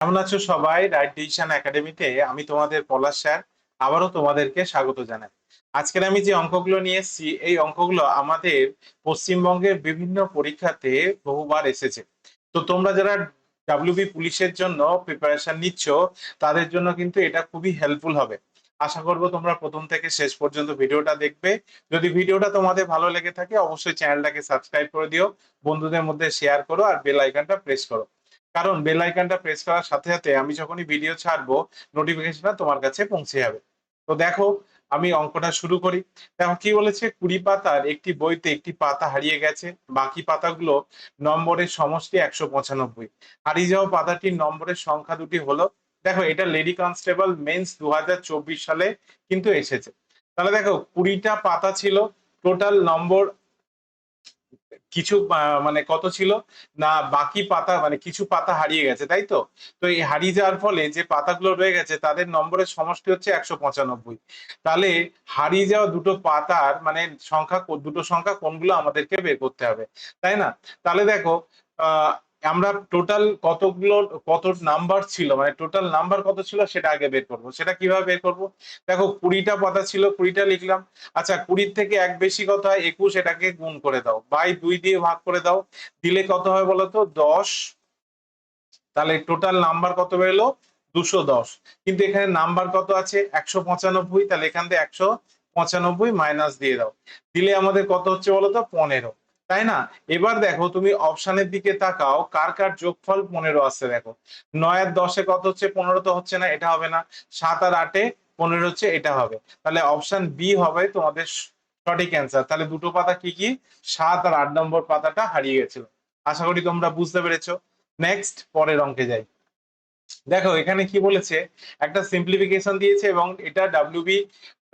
কেমন আছো সবাই? রাইট ডিসিশন একাডেমিতে আমি তোমাদের পলাশ স্যার, আবারও তোমাদেরকে স্বাগত জানাই। আজকের আমি যে অঙ্কগুলো নিয়ে এসেছি, এই অঙ্কগুলো আমাদের পশ্চিমবঙ্গের বিভিন্ন পরীক্ষাতে বহুবার এসেছে। তো তোমরা যারা ডাব্লিউবি পুলিশের জন্য প্রিপারেশন নিচ্ছ, তাদের জন্য কিন্তু এটা খুবই হেল্পফুল হবে। আশা করব তোমরা প্রথম থেকে শেষ পর্যন্ত ভিডিওটা দেখবে। যদি ভিডিওটা তোমাদের ভালো লেগে থাকে, অবশ্যই চ্যানেলটাকে সাবস্ক্রাইব করে দিও, বন্ধুদের মধ্যে শেয়ার করো আর বেল আইকনটা প্রেস করো। কারণ বেল আইকনটা প্রেস করার সাথে সাথে আমি যখনই ভিডিও ছাড়বো নোটিফিকেশনটা তোমার কাছে পৌঁছে যাবে। তো দেখো, আমি অঙ্কটা শুরু করি। দেখো, কি বলেছে? কুড়ি পাতার একটি বইতে একটি পাতা হারিয়ে গেছে। বাকি পাতাগুলো নম্বরের সমষ্টি একশো পঁচানব্বই। হারিয়ে যাওয়া পাতাটির নম্বরের সংখ্যা দুটি হলো, দেখো, এটা লেডি কনস্টেবল মেন্স দু হাজার চব্বিশ সালে কিন্তু এসেছে। তাহলে দেখো, কুড়িটা পাতা ছিল টোটাল নম্বর কিছু মানে কত ছিল? না, বাকি পাতা মানে কিছু পাতা হারিয়ে গেছে, তাই তো? তো এই হারিয়ে যাওয়ার ফলে যে পাতাগুলো রয়ে গেছে, তাদের নম্বরের সমষ্টি হচ্ছে একশো পঁচানব্বই। তাহলে হারিয়ে যাওয়া দুটো পাতার মানে সংখ্যা, দুটো সংখ্যা কোনগুলো আমাদেরকে বের করতে হবে, তাই না? তাহলে দেখো, আহ আমরা টোটাল কতগুলো, কত নাম্বার ছিল? মানে টোটাল নাম্বার কত ছিল সেটা আগে বের করব। সেটা কীভাবে বের করব? দেখো, কুড়িটা পাতা ছিল, কুড়িটা লিখলাম। আচ্ছা কুড়ির থেকে এক বেশি কত হয়? একুশ, এটাকে গুণ করে দাও। বাই দুই দিয়ে ভাগ করে দাও। দিলে কত হয় বলতো দশ। তাহলে টোটাল নাম্বার কত বেরোলো? দুশো দশ। কিন্তু এখানে নাম্বার কত আছে? একশো পঁচানব্বই। তাহলে এখান থেকে একশো পঁচানব্বই মাইনাস দিয়ে দাও। দিলে আমাদের কত হচ্ছে বলতো পনেরো। তাই না? এবার দেখো তুমি অপশানের দিকে তাকাও, কার কার যোগফল পনেরো আসছে দেখো? নয় আর দশে কত হচ্ছে? পনেরো তো হচ্ছে না, এটা হবে না। সাত আর আটে পনেরো হচ্ছে, এটা হবে। তাহলে অপশন বি হবে তোমাদের সঠিক অ্যান্সার তাহলে দুটো পাতা কি কি? সাত আর আট নম্বর পাতাটা হারিয়ে গেছিল। আশা করি তোমরা বুঝতে পেরেছ। নেক্সট পরের অঙ্কে যাই। দেখো, এখানে কি বলেছে? একটা সিম্পলিফিকেশন দিয়েছে এবং এটা ডাব্লিউবি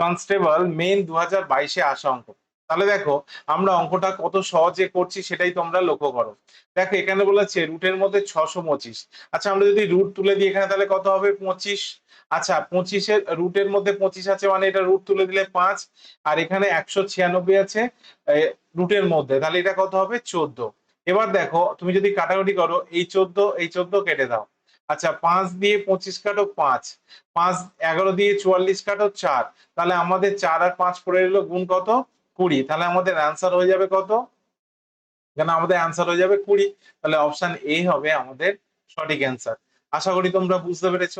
কনস্টেবল মেন দু হাজার বাইশে আসা অঙ্ক। তাহলে দেখো, আমরা অঙ্কটা কত সহজে করছি সেটাই তোমরা লক্ষ্য করো। দেখো, এখানে বলেছে রুটের মধ্যে ছশো পঁচিশ। আচ্ছা আমরা যদি রুট তুলে দিই এখানে, তাহলে কত হবে? পঁচিশ। আচ্ছা পঁচিশের রুটের মধ্যে পঁচিশ আছে মানে এটা রুট তুলে দিলে পাঁচ, আর এখানে একশো ছিয়ানব্বই আছে রুটের মধ্যে, তাহলে এটা কত হবে? চোদ্দ। এবার দেখো, তুমি যদি কাটাকুটি করো, এই চোদ্দ এই চোদ্দ কেটে দাও। আচ্ছা পাঁচ দিয়ে পঁচিশ কাটো পাঁচ। পাঁচ, এগারো দিয়ে চুয়াল্লিশ কাটো চার। তাহলে আমাদের চার আর পাঁচ পড়ে এলো, গুণ কত? কুড়ি, তাহলে আমাদের অ্যান্সার হয়ে যাবে কত? কেন আমাদের অ্যান্সার হয়ে যাবে কুড়ি? তাহলে অপশন এ হবে আমাদের সঠিক অ্যান্সার আশা করি তোমরা বুঝতে পেরেছ।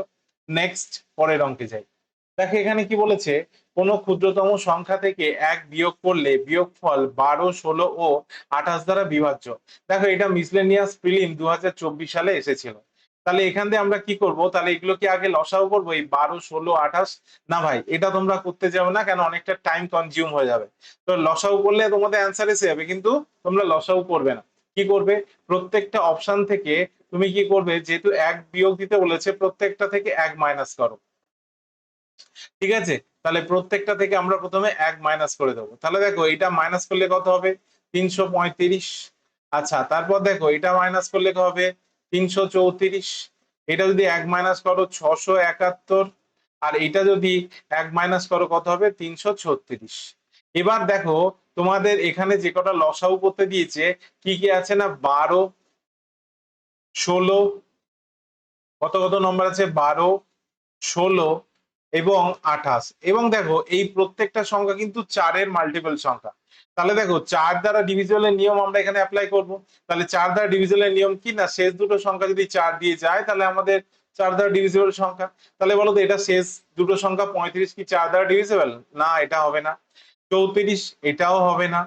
নেক্সট পরের অঙ্কে যাই। দেখো, এখানে কি বলেছে? কোন ক্ষুদ্রতম সংখ্যা থেকে এক বিয়োগ করলে বিয়োগফল বারো, ষোলো ও আঠাশ দ্বারা বিভাজ্য। দেখো, এটা মিসলেনিয়াস প্রিলিম দু সালে এসেছিল। তাহলে এখান থেকে আমরা কি করব? তাহলে এগুলো কি আগে লসাও করব? এই বারো, ষোলো, আঠাশ? না ভাই, এটা তোমরা করতে যাবে না, কেন অনেকটা টাইম কনজিউম হয়ে যাবে। তো লসাও করলে তোমাদের অ্যান্সার এসে যাবে, কিন্তু তোমরা লসাও করবে না। কি করবে? প্রত্যেকটা অপশন থেকে তুমি কি করবে? যেহেতু এক বিয়োগ দিতে বলেছে, প্রত্যেকটা থেকে এক মাইনাস করো। ঠিক আছে? তাহলে প্রত্যেকটা থেকে আমরা প্রথমে এক মাইনাস করে দেবো। তাহলে দেখো এটা মাইনাস করলে কত হবে? তিনশো পঁয়ত্রিশ। আচ্ছা তারপর দেখো, এটা মাইনাস করলে হবে? তিনশো চৌত্রিশ। এটা যদি এক মাইনাস করো ছশো একাত্তর, আর এটা যদি এক মাইনাস করো কত হবে? তিনশো ছত্রিশ। এবার দেখো, তোমাদের এখানে যে কটা লসাউ করতে দিয়েছে, কি কি আছে না? বারো, ষোলো, কত কত নম্বর আছে? বারো, ষোলো এবং আঠাশ। এবং দেখো, এই প্রত্যেকটা সংখ্যা কিন্তু চারের মাল্টিপল সংখ্যা। তাহলে দেখো, চার দ্বারা ডিভিজনের নিয়ম আমরা এখানে অ্যাপ্লাই করব। তাহলে চার দ্বারা ডিভিজনের নিয়ম কি না? শেষ দুটো সংখ্যা যদি চার দিয়ে যায়, তাহলে আমাদের চার দ্বারা ডিভিজিবল সংখ্যা। তাহলে বলো তো, এটা শেষ দুটো সংখ্যা পঁয়ত্রিশ কি চার দ্বারা ডিভিজিবল না, এটা হবে না। চৌত্রিশ, এটাও হবে না।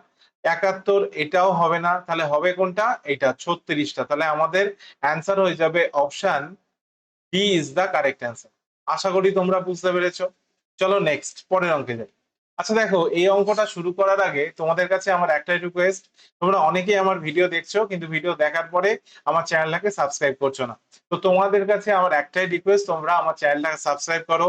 একাত্তর, এটাও হবে না। তাহলে হবে কোনটা? এটা, ছত্রিশটা। তাহলে আমাদের অ্যান্সার হয়ে যাবে option D is the correct answer আশা করি তোমরা বুঝতে পেরেছ। চলো নেক্সট পরের অঙ্কে যাই। আচ্ছা দেখো, এই অঙ্কটা শুরু করার আগে তোমাদের কাছে আমার একটাই রিকোয়েস্ট তোমরা অনেকেই আমার ভিডিও দেখছ, কিন্তু ভিডিও দেখার পরে আমার চ্যানেলটাকে সাবস্ক্রাইব করছ না। তো তোমাদের কাছে আমার একটাই রিকোয়েস্ট তোমরা আমার চ্যানেলটাকে সাবস্ক্রাইব করো।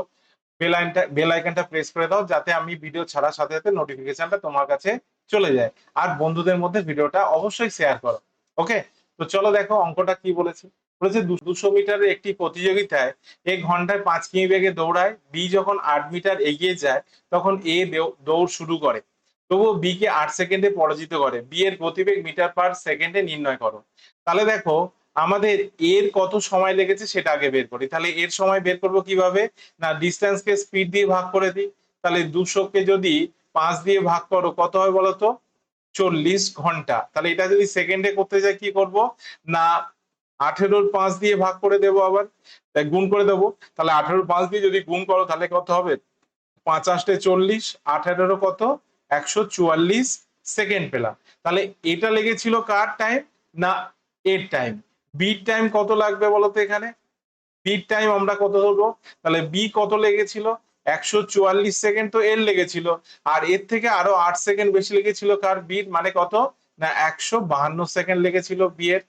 বেল আইকনটা বেল আইকনটা প্রেস করে দাও, যাতে আমি ভিডিও ছাড়ার সাথে সাথে নোটিফিকেশনটা তোমার কাছে চলে যায়। আর বন্ধুদের মধ্যে ভিডিওটা অবশ্যই শেয়ার করো। ওকে তো চলো দেখো, অঙ্কটা কি বলেছে। বলেছে দুশো মিটারের একটি প্রতিযোগিতায় এ ঘন্টায় পাঁচ কিমি বেগে দৌড়ায়, বি যখন আট মিটার এগিয়ে যায়, তখন এ দৌড় শুরু করে। তবুও বি কে আট সেকেন্ডে পরাজিত করে। বি এর গতিবেগ মিটার পার সেকেন্ডে নির্ণয় করো। তাহলে দেখো, আমাদের এর কত সময় লেগেছে সেটা আগে বের করি। তাহলে এর সময় বের করব কীভাবে? না ডিস্টেন্সকে স্পিড দিয়ে ভাগ করে দিই। তাহলে দুশোকে যদি পাঁচ দিয়ে ভাগ করো, কত হয় বলতো চল্লিশ ঘণ্টা। তাহলে এটা যদি সেকেন্ডে করতে যাই, কি করব? না আঠেরোর পাঁচ দিয়ে ভাগ করে দেবো আবার গুণ করে দেবো। তাহলে আঠেরোর পাঁচ দিয়ে যদি গুণ করো, তাহলে কত হবে? পাঁচ আষ্টে চল্লিশ, আঠেরোরও কত? একশো চুয়াল্লিশ সেকেন্ড পেলাম। তাহলে এটা লেগেছিল কার টাইম না, এর টাইম বির টাইম কত লাগবে বলতো এখানে? বির টাইম আমরা কত ধরবো? তাহলে বি কত লেগেছিল? একশো চুয়াল্লিশ সেকেন্ড তো এর লেগেছিল। আর এর থেকে আরও আট সেকেন্ড বেশি লেগেছিল কার? বির মানে কত? না, একশো বাহান্ন সেকেন্ড লেগেছিল বি এর।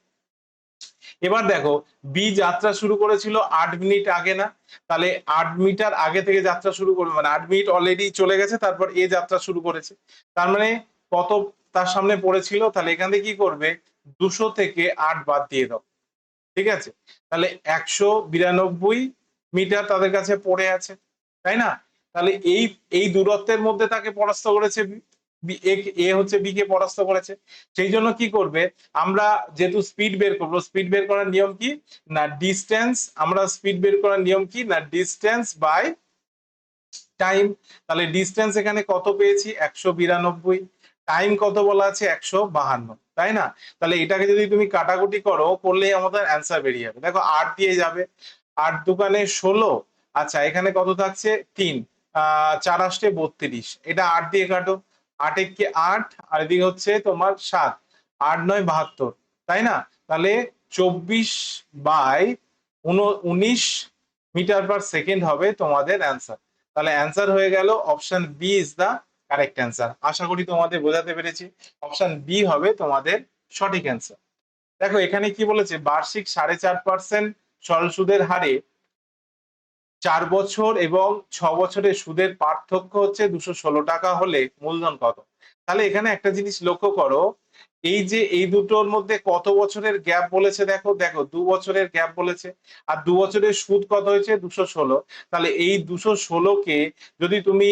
এবার দেখো বি যাত্রা শুরু করেছিল আট মিনিট আগে না? তাহলে আট মিটার আগে থেকে যাত্রা শুরু করবে মানে আট মিনিট অলরেডি চলে গেছে, তারপর এ যাত্রা শুরু করেছে। তার মানে কত তার সামনে পড়েছিল, তাহলে এখান থেকে কি করবে? দুশো থেকে আট বাদ দিয়ে দাও। ঠিক আছে? তাহলে একশো বিরানব্বই মিটার তাদের কাছে পড়ে আছে। তাই না? তাহলে এই এই দূরত্বের মধ্যে তাকে পরাস্ত করেছে বি- এ- হচ্ছে বি কে পরাস্ত করেছে। সেই জন্য কি করবে? আমরা যেহেতু স্পিড বের করব স্পিড বের করার নিয়ম কি? না ডিস্টেন্স আমরা স্পিড বের করার নিয়ম কি? না ডিস্টেন্স বাই টাইম তাহলে ডিস্টেন্স এখানে কত পেয়েছি? একশো বিরানব্বই। টাইম কত বলা আছে? একশো বাহান্ন। তাই না? তাহলে এটাকে যদি তুমি কাটাকুটি করো, করলেই আমাদের অ্যান্সার বেরিয়ে যাবে। দেখো আট দিয়ে যাবে। আট দোকানে ষোলো। আচ্ছা এখানে কত থাকছে? তিন। আহ, চার আষ্টে বত্রিশ। এটা আট দিয়ে কাটো। আট একে আট, আর এদিকে হচ্ছে তোমার সাত, আট নয় বাহাত্তর, তাই না? তাহলে চব্বিশ বাই উনিশ মিটার পার সেকেন্ড হবে তোমাদের অ্যান্সার তাহলে অ্যান্সার হয়ে গেল option B is the correct answer আশা করি তোমাদের বোঝাতে পেরেছি। অপশন বি হবে তোমাদের সঠিক অ্যান্সার দেখো, এখানে কি বলেছে? বার্ষিক সাড়ে চার পার্সেন্ট সরল সুদের হারে চার বছর এবং ছ বছরের সুদের পার্থক্য হচ্ছে দুশো ষোলো টাকা হলে মূলধন কত? তাহলে এখানে একটা জিনিস লক্ষ্য করো, এই যে এই দুটোর মধ্যে কত বছরের গ্যাপ বলেছে দেখো দেখো দু বছরের গ্যাপ বলেছে, আর দু বছরের সুদ কত হয়েছে? দুশো ষোলো। তাহলে এই দুশো ষোলোকে যদি তুমি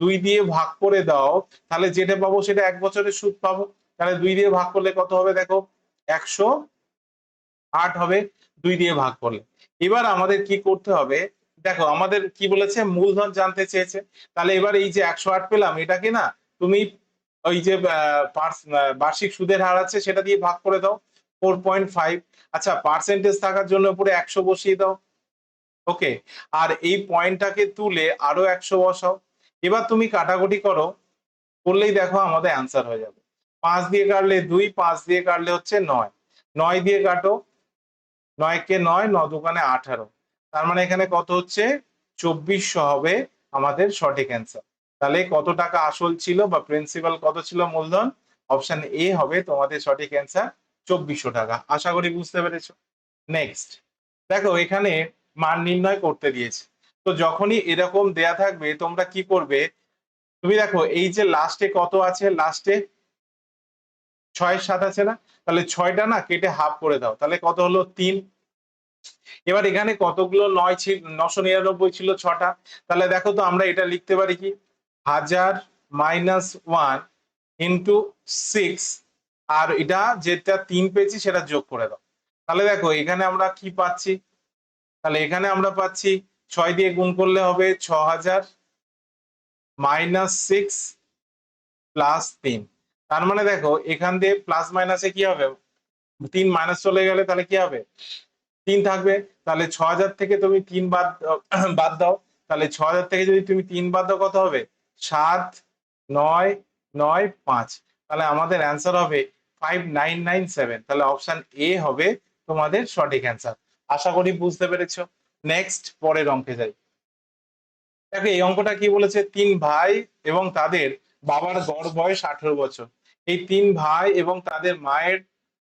দুই দিয়ে ভাগ করে দাও, তাহলে যেটা পাবো সেটা এক বছরের সুদ পাবো। তাহলে দুই দিয়ে ভাগ করলে কত হবে দেখো? একশো আট হবে দুই দিয়ে ভাগ করলে। এবার আমাদের কি করতে হবে? দেখো, আমাদের কি বলেছে? মূলধন জানতে চেয়েছে। তাহলে এবার এই যে একশো আট পেলাম এটাকে না? তুমি ওই যে বার্ষিক সুদের হার আছে, সেটা দিয়ে ভাগ করে দাও, ফোর পয়েন্ট ফাইভ। আচ্ছা পার্সেন্টেজ থাকার জন্য উপরে একশো বসিয়ে দাও। ওকে, আর এই পয়েন্টটাকে তুলে আরও একশো বসাও। এবার তুমি কাটাকুটি করো, করলেই দেখো আমাদের অ্যান্সার হয়ে যাবে। পাঁচ দিয়ে কাটলে দুই, পাঁচ দিয়ে কাটলে হচ্ছে নয়। নয় দিয়ে কাটো নয় কে নয় ন দোকানে আঠারো। তার মানে এখানে কত হচ্ছে? চব্বিশশো হবে আমাদের সঠিক অ্যান্সার তাহলে কত টাকা আসল ছিল বা প্রিন্সিপাল কত ছিল মূলধন? অপশন এ হবে তোমাদের সঠিক অ্যান্সার চব্বিশশো টাকা। আশা করি বুঝতে পেরেছ? নেক্সট দেখো, এখানে মান নির্ণয় করতে দিয়েছে। তো যখনই এরকম দেয়া থাকবে, তোমরা কি করবে? তুমি দেখো, এই যে লাস্টে কত আছে? লাস্টে ছয় সাত আছে না? তাহলে ছয়টা না কেটে হাফ করে দাও। তাহলে কত হলো? তিন। এবার এখানে কতগুলো নয় ছিল নশো নিরানব্বই ছিল ছটা। তাহলে দেখো তো আমরা এটা লিখতে পারি কি? হাজার মাইনাস ওয়ান ইন্টু সিক্স। আর এটা যেটা তিন পেয়েছি সেটা যোগ করে দাও। তাহলে দেখো, এখানে আমরা কি পাচ্ছি? তাহলে এখানে আমরা পাচ্ছি ছয় দিয়ে গুণ করলে হবে ছ হাজার মাইনাস সিক্স প্লাস তিন। তার মানে দেখো, এখান দিয়ে প্লাস মাইনাসে কি হবে? তিন মাইনাস চলে গেলে তাহলে কি হবে? তিন থাকবে, তাহলে ছ হাজার থেকে তুমি তিন বাদ বাদ দাও। তাহলে ছ হাজার থেকে যদি তুমি তিন বাদ দাও, কত হবে? সাত, নয় নয়, পাঁচ। তাহলে আমাদের অ্যান্সার হবে ফাইভ নাইন নাইন সেভেন তাহলে অপশন এ হবে তোমাদের সঠিক অ্যান্সার আশা করি বুঝতে পেরেছ। নেক্সট পরের অঙ্কে যাই। দেখো, এই অঙ্কটা কি বলেছে? তিন ভাই এবং তাদের বাবার গড় বয়স আঠেরো বছর। এই তিন ভাই এবং তাদের মায়ের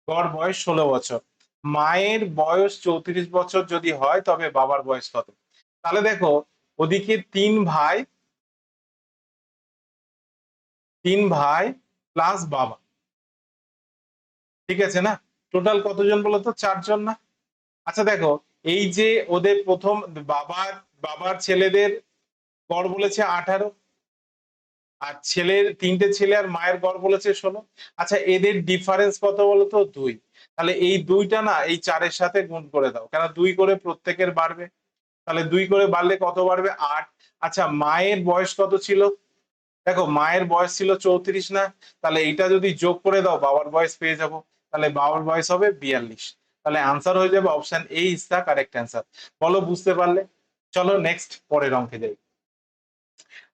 গড় বয়স ষোলো বছর। মায়ের বয়স চৌত্রিশ বছর যদি হয়, তবে বাবার বয়স কত? তাহলে দেখো, ওদিকে তিন ভাই তিন ভাই প্লাস বাবা। ঠিক আছে না? টোটাল কতজন বলো তো? চারজন না? আচ্ছা দেখো, এই যে ওদের প্রথম বাবার বাবার ছেলেদের গড় বলেছে আঠারো, আর ছেলের, তিনটে ছেলে আর মায়ের গড় বলেছে ষোলো। আচ্ছা এদের ডিফারেন্স কত বলতো দুই। তাহলে এই দুইটা না এই চারের সাথে গুণ করে দাও। কেন? দুই করে প্রত্যেকের বাড়বে। তাহলে দুই করে বাড়লে কত বাড়বে? আট। আচ্ছা মায়ের বয়স কত ছিল? দেখো, মায়ের বয়স ছিল চৌত্রিশ না? তাহলে এইটা যদি যোগ করে দাও, বাবার বয়স পেয়ে যাব। তাহলে বাবার বয়স হবে বিয়াল্লিশ। তাহলে আনসার হয়ে যাবে option A is the correct answer বলো, বুঝতে পারলে? চলো নেক্সট পরের অঙ্কে যাই।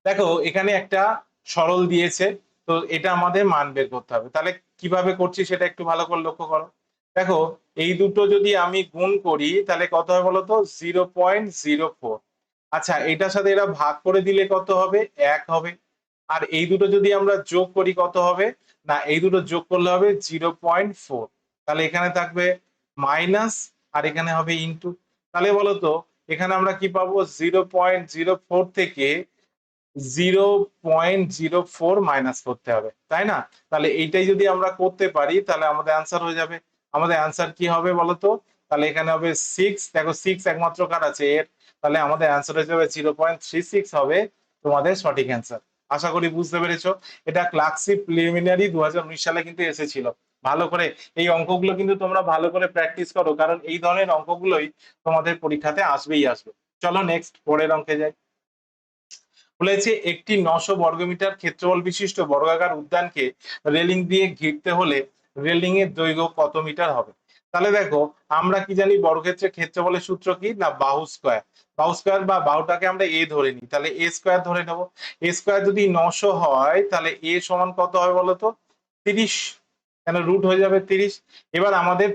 দেখো, এখানে একটা সরল দিয়েছে। তো এটা আমাদের মান বের করতে হবে। তাহলে কীভাবে করছি সেটা একটু ভালো করে লক্ষ্য করো। দেখো, এই দুটো যদি আমি গুণ করি, তাহলে কত হবে বলতো? জিরো পয়েন্ট জিরো ফোর আচ্ছা এটার সাথে এরা ভাগ করে দিলে কত হবে? এক হবে। আর এই দুটো যদি আমরা যোগ করি, কত হবে? না, এই দুটো যোগ করলে হবে জিরো পয়েন্ট ফোর তাহলে এখানে থাকবে মাইনাস আর এখানে হবে ইনটু তাহলে বলতো, এখানে আমরা কি পাবো? জিরো পয়েন্ট জিরো ফোর থেকে zero point zero four minus করতে হবে। তাই না? তাহলে এইটাই যদি আমরা করতে পারি, তাহলে আমাদের অ্যান্সার হয়ে যাবে। আমাদের অ্যান্সার কি হবে বলতো? তাহলে এখানে হবে সিক্স দেখো সিক্স একমাত্র কার আছে এর। তাহলে আমাদের অ্যান্সার হয়ে যাবে জিরো পয়েন্ট থ্রি সিক্স হবে তোমাদের সঠিক অ্যান্সার আশা করি বুঝতে পেরেছ। এটা ক্লাসিক প্রিলিমিনারি দুহাজার উনিশ সালে কিন্তু এসেছিল। ভালো করে এই অঙ্কগুলো কিন্তু তোমরা ভালো করে প্র্যাকটিস করো, কারণ এই ধরনের অঙ্কগুলোই তোমাদের পরীক্ষাতে আসবেই আসবে। চলো নেক্সট পরের অঙ্কে যাই। বলেছে একটি নশো বর্গমিটার ক্ষেত্রফল বিশিষ্ট বর্গাকার উদ্যানকে রেলিং দিয়ে ঘিরতে হলে রেলিং এর দৈর্ঘ্য কত মিটার হবে? তাহলে দেখো, আমরা কি জানি বর্গক্ষেত্রের ক্ষেত্রফলের সূত্র কি? না, বাহু স্কোয়ার। বাহু স্কোয়ার বা বাহুটাকে আমরা এ ধরে নিই। তাহলে এ স্কোয়ার ধরে নেব। এ স্কোয়ার যদি নশো হয়, তাহলে এ সমান কত হবে বলতো তিরিশ। কেন রুট হয়ে যাবে তিরিশ? এবার আমাদের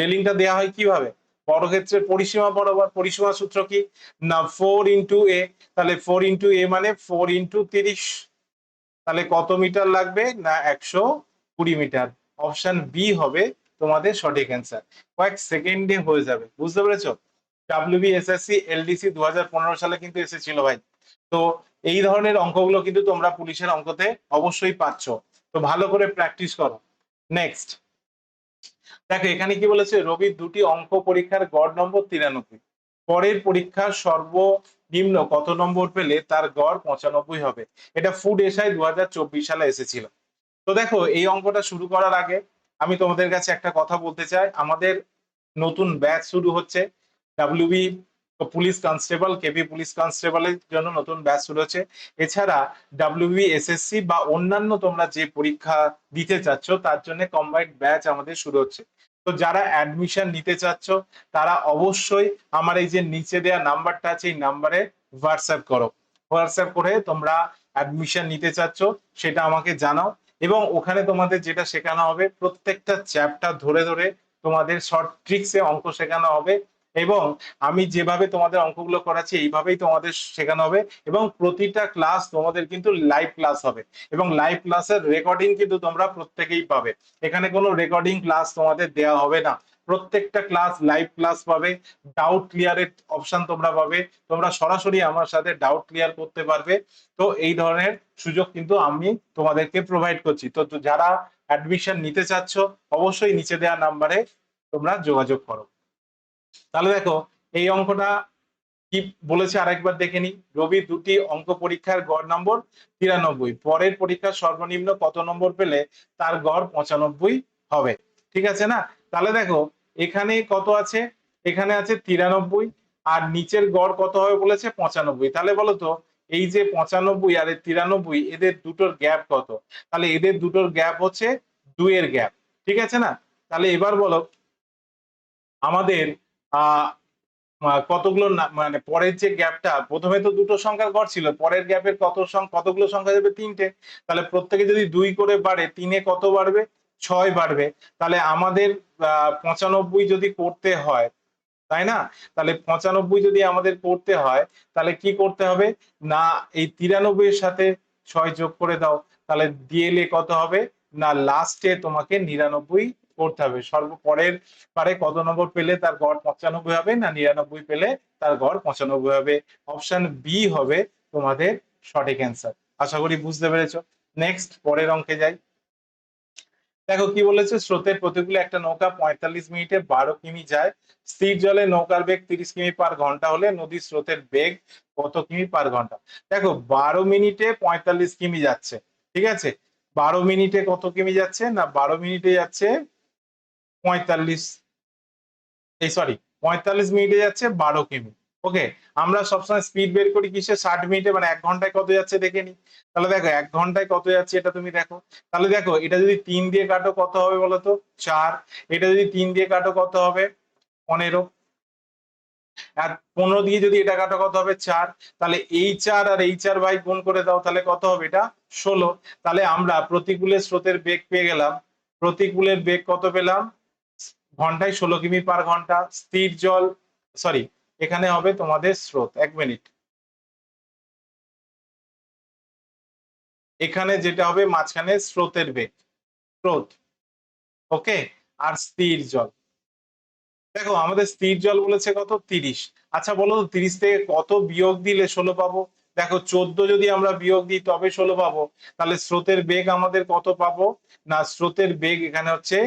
রেলিংটা দেওয়া হয় কীভাবে? বর্গক্ষেত্রের পরিসীমা বরাবর। পরিসীমা সূত্র কি? না ফোর ইন্টু এ তাহলে ফোর ইন্টু এ মানে ফোর ইন্টু তিরিশ। তাহলে কত মিটার লাগবে? না, একশো কুড়ি মিটার। অপশন বি হবে তোমাদের সঠিক অ্যান্সার কয়েক সেকেন্ডে হয়ে যাবে, বুঝতে পেরেছ? ডাব্লিউবি এসএসসি এলডিসি দু হাজার পনেরো সালে কিন্তু এসেছিল ভাই। তো এই ধরনের অঙ্কগুলো কিন্তু তোমরা পুলিশের অঙ্কতে অবশ্যই পাচ্ছ। তো ভালো করে প্র্যাকটিস করো। নেক্সট দেখো, এখানে কি বলেছে? রবির দুটি অঙ্ক পরীক্ষার গড় নম্বর তিরানব্বই। পরের পরীক্ষার সর্বনিম্ন কত নম্বর পেলে তার গড় পঁচানব্বই হবে? এটা ফুড এসআই দু সালে এসেছিল। তো দেখো, এই অঙ্কটা শুরু করার আগে আমি তোমাদের কাছে একটা কথা বলতে চাই। আমাদের নতুন ব্যাচ শুরু হচ্ছে। WB police constable KP police কনস্টেবলের জন্য নতুন ব্যাচ শুরু হচ্ছে। এছাড়া ডাব্লিউবি এসএসসি বা অন্যান্য তোমরা যে পরীক্ষা দিতে চাচ্ছ, তার জন্য কম্বাইন্ড ব্যাচ আমাদের শুরু হচ্ছে। তো যারা অ্যাডমিশন নিতে চাচ্ছ, তারা অবশ্যই আমার এই যে নিচে দেওয়া নাম্বারটা আছে, এই নাম্বারে হোয়াটসঅ্যাপ করো। হোয়াটসঅ্যাপ করে তোমরা অ্যাডমিশন নিতে চাচ্ছ, সেটা আমাকে জানাও। এবং ওখানে তোমাদের যেটা শেখানো হবে, প্রত্যেকটা চ্যাপ্টার ধরে ধরে তোমাদের শর্ট ট্রিক্সে অঙ্ক শেখানো হবে এবং আমি যেভাবে তোমাদের অঙ্কগুলো করাচ্ছি, এইভাবেই তোমাদের শেখানো হবে এবং প্রতিটা ক্লাস তোমাদের কিন্তু লাইভ ক্লাস হবে এবং লাইভ ক্লাসের রেকর্ডিং কিন্তু তোমরা প্রত্যেকেই পাবে। এখানে কোনো রেকর্ডিং ক্লাস তোমাদের দেওয়া হবে না। প্রত্যেকটা ক্লাস লাইভ ক্লাস পাবে। ডাউট ক্লিয়ারের অপশন তোমরা পাবে। তোমরা সরাসরি আমার সাথে ডাউট ক্লিয়ার করতে পারবে। তো এই ধরনের সুযোগ কিন্তু আমি তোমাদেরকে প্রোভাইড করছি। তো যারা অ্যাডমিশন নিতে চাচ্ছ, অবশ্যই নিচে দেওয়া নাম্বারে তোমরা যোগাযোগ করো। তাহলে দেখো, এই অঙ্কটা কি বলেছে আরেকবার দেখে নি রবি দুটি অঙ্ক পরীক্ষার গড় নম্বর তিরানব্বই। পরের পরীক্ষার সর্বনিম্ন কত নম্বর পেলে তার গড় পঁচানব্বই হবে। ঠিক আছে না? তাহলে দেখো, এখানে কত আছে? এখানে আছে তিরানব্বই, আর নিচের গড় কত হবে বলেছে? পঁচানব্বই। তাহলে বলো তো, এই যে পঁচানব্বই আর তিরানব্বই, এদের দুটোর গ্যাপ কত? তাহলে এদের দুটোর গ্যাপ হচ্ছে দুইয়ের গ্যাপ। ঠিক আছে না? তাহলে এবার বলো, আমাদের কতগুলো মানে পরের যে গ্যাপটা, প্রথমে তো দুটো সংখ্যার গড় ছিল, পরের গ্যাপের কত কতগুলো সংখ্যা যাবে? তিনটে। তাহলে প্রত্যেকে যদি দুই করে বাড়ে, তিনে কত বাড়বে? ছয় বাড়বে। তাহলে আমাদের পঁচানব্বই যদি করতে হয়, তাই না? তাহলে পঁচানব্বই যদি আমাদের করতে হয়, তাহলে কি করতে হবে? না, এই তিরানব্বই এর সাথে ছয় যোগ করে দাও। তাহলে দিয়েলে কত হবে? না লাস্টে তোমাকে নিরানব্বই করতে হবে। সর্বপরের পারে কত নম্বর পেলে তার গড় পঁচানব্বই হবে? না, নিরানব্বই পেলে তার গড় পঁচানব্বই হবে। অপশন বি হবে তোমাদের সঠিক অ্যান্সার আশা করি বুঝতে পেরেছ। নেক্সট পরের অঙ্কে যাই। দেখো কি বলেছে? স্রোতের প্রতিকূলে একটা নৌকা পঁয়তাল্লিশ মিনিটে বারো কিমি যায়। স্থির জলে নৌকার বেগ তিরিশ কিমি পার ঘণ্টা হলে নদীর স্রোতের বেগ কত কিমি পার ঘণ্টা? দেখো, বারো মিনিটে পঁয়তাল্লিশ কিমি যাচ্ছে, ঠিক আছে? বারো মিনিটে কত কিমি যাচ্ছে? না, বারো মিনিটে যাচ্ছে পঁয়তাল্লিশ, এই সরি পঁয়তাল্লিশ মিনিটে যাচ্ছে বারো কিমি। ওকে, আমরা সবসময় স্পিড বের করি কিসে ষাট মিনিটে মানে এক ঘন্টায় কত যাচ্ছে দেখে নি। তাহলে দেখো, এক ঘন্টায় কত যাচ্ছে এটা তুমি দেখো। তাহলে দেখো, এটা যদি তিন দিয়ে কাটো কত হবে বলো তো? চার। এটা যদি তিন দিয়ে কাটো কত হবে? পনেরো। আর পনেরো দিয়ে যদি এটা কাটো কত হবে? চার। তাহলে এই চার আর এই চার ভাই গুণ করে দাও, তাহলে কত হবে এটা? ষোলো। তাহলে আমরা প্রতিকূলের স্রোতের বেগ পেয়ে গেলাম। প্রতিকূলের বেগ কত পেলাম? ঘন্টায় ষোলো কিমি পার ঘণ্টা। স্থির জল সরি এখানে হবে তোমাদের স্রোত, এক মিনিট। এখানে যেটা হবে মাঝখানে স্রোতের বেগ, স্রোত, ওকে? আর স্থির জল। দেখো, আমাদের স্থির জল বলেছে কত? তিরিশ। আচ্ছা বলো তো, তিরিশ থেকে কত বিয়োগ দিলে ষোলো পাবো? দেখো, চোদ্দ যদি আমরা বিয়োগ দিই, তবে ষোলো পাবো। তাহলে স্রোতের বেগ আমাদের কত পাবো? না, স্রোতের বেগ এখানে হচ্ছে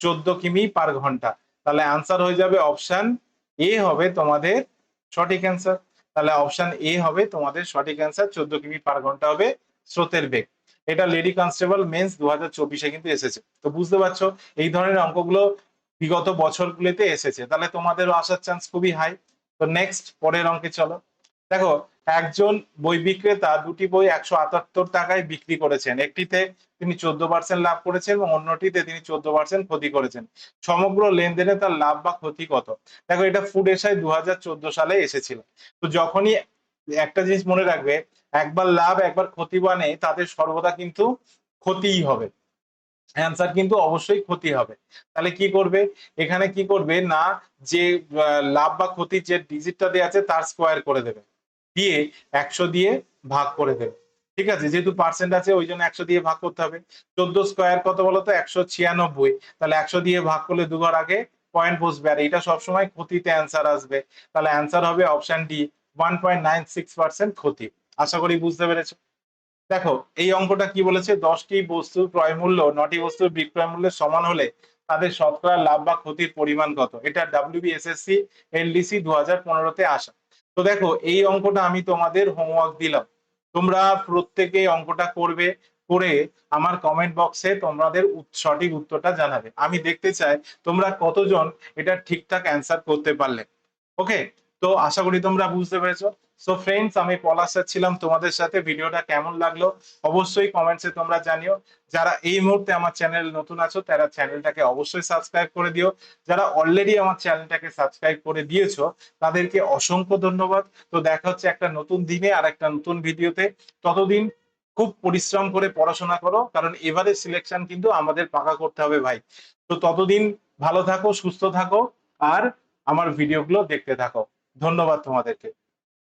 চোদ্দ কিমি পার ঘণ্টা। তাহলে আনসার হয়ে যাবে অপশন এ হবে তোমাদের সঠিক অ্যান্সার তাহলে অপশন এ হবে তোমাদের সঠিক অ্যান্সার চোদ্দ কিমি পার ঘণ্টা হবে স্রোতের বেগ। এটা লেডি কনস্টেবল মেন্স দু হাজার চব্বিশে কিন্তু এসেছে। তো বুঝতে পারছ, এই ধরনের অঙ্কগুলো বিগত বছরগুলোতে এসেছে। তাহলে তোমাদেরও আসার চান্স খুবই হাই তো নেক্সট পরের অঙ্কে চলো। দেখো একজন বই বিক্রেতা দুটি বই একশো আটাত্তর টাকায় বিক্রি করেছেন। একটিতে তিনি চোদ্দ পার্সেন্ট লাভ করেছেন এবং অন্যটিতে তিনি চোদ্দ পার্সেন্ট ক্ষতি করেছেন। সমগ্র লেনদেনে তার লাভ বা ক্ষতি কত? দেখো, এটা ফুড এসআই দু হাজার চোদ্দ সালে এসেছিল। তো যখনই একটা জিনিস মনে রাখবে, একবার লাভ, একবার ক্ষতি মানে তাদের সর্বদা কিন্তু ক্ষতিই হবে। অ্যান্সার কিন্তু অবশ্যই ক্ষতি হবে। তাহলে কি করবে? এখানে কি করবে? না, যে লাভ বা ক্ষতির যে ডিজিটটা দেওয়া আছে, তার স্কোয়ার করে দেবে। দিয়ে একশো দিয়ে ভাগ করে দেবে। ঠিক আছে? যেহেতু পার্সেন্ট আছে, ওই জন্য একশো দিয়ে ভাগ করতে হবে। চোদ্দ স্কোয়ার কত বলতো? একশো ছিয়ানব্বই। তাহলে একশো দিয়ে ভাগ করলে দুবার আগে পয়েন্ট বসবে। আর এটা সবসময় ক্ষতিতে অ্যান্সার আসবে। তাহলে অ্যান্সার হবে option D one point nine six percent ক্ষতি। আশা করি বুঝতে পেরেছ? দেখো, এই অঙ্কটা কি বলেছে? দশটি বস্তুর ক্রয় মূল্য, নটি বস্তুর বিক্রয় মূল্যের সমান হলে তাদের শতকরা লাভ বা ক্ষতির পরিমাণ কত? এটা ডাব্লিউবিএসএসসি এলডিসি দু হাজার পনেরোতে আসা। তো দেখো, এই অঙ্কটা আমি তোমাদের হোমওয়ার্ক দিলাম। তোমরা প্রত্যেকে অঙ্কটা করবে, করে আমার কমেন্ট বক্সে তোমাদের সঠিক উত্তরটা জানাবে। আমি দেখতে চাই তোমরা কতজন এটা ঠিকঠাক অ্যান্সার করতে পারলে। ওকে তো আশা করি তোমরা বুঝতে পেরেছ। সো ফ্রেন্ডস আমি পলাশ ছিলাম, তোমাদের সাথে ভিডিওটা কেমন লাগল অবশ্যই কমেন্টসে তোমরা জানিও। যারা এই মুহূর্তে আমার চ্যানেল নতুন আছো, তারা চ্যানেলটাকে অবশ্যই সাবস্ক্রাইব করে দিও। যারা অলরেডি আমার চ্যানেলটাকে সাবস্ক্রাইব করে দিয়েছ, তাদেরকে অসংখ্য ধন্যবাদ। তো দেখা হচ্ছে একটা নতুন দিনে আর একটা নতুন ভিডিওতে। ততদিন খুব পরিশ্রম করে পড়াশোনা করো, কারণ এবারে সিলেকশন কিন্তু আমাদের পাকা করতে হবে ভাই। তো ততদিন ভালো থাকো, সুস্থ থাকো, আর আমার ভিডিওগুলো দেখতে থাকো। ধন্যবাদ তোমাদেরকে।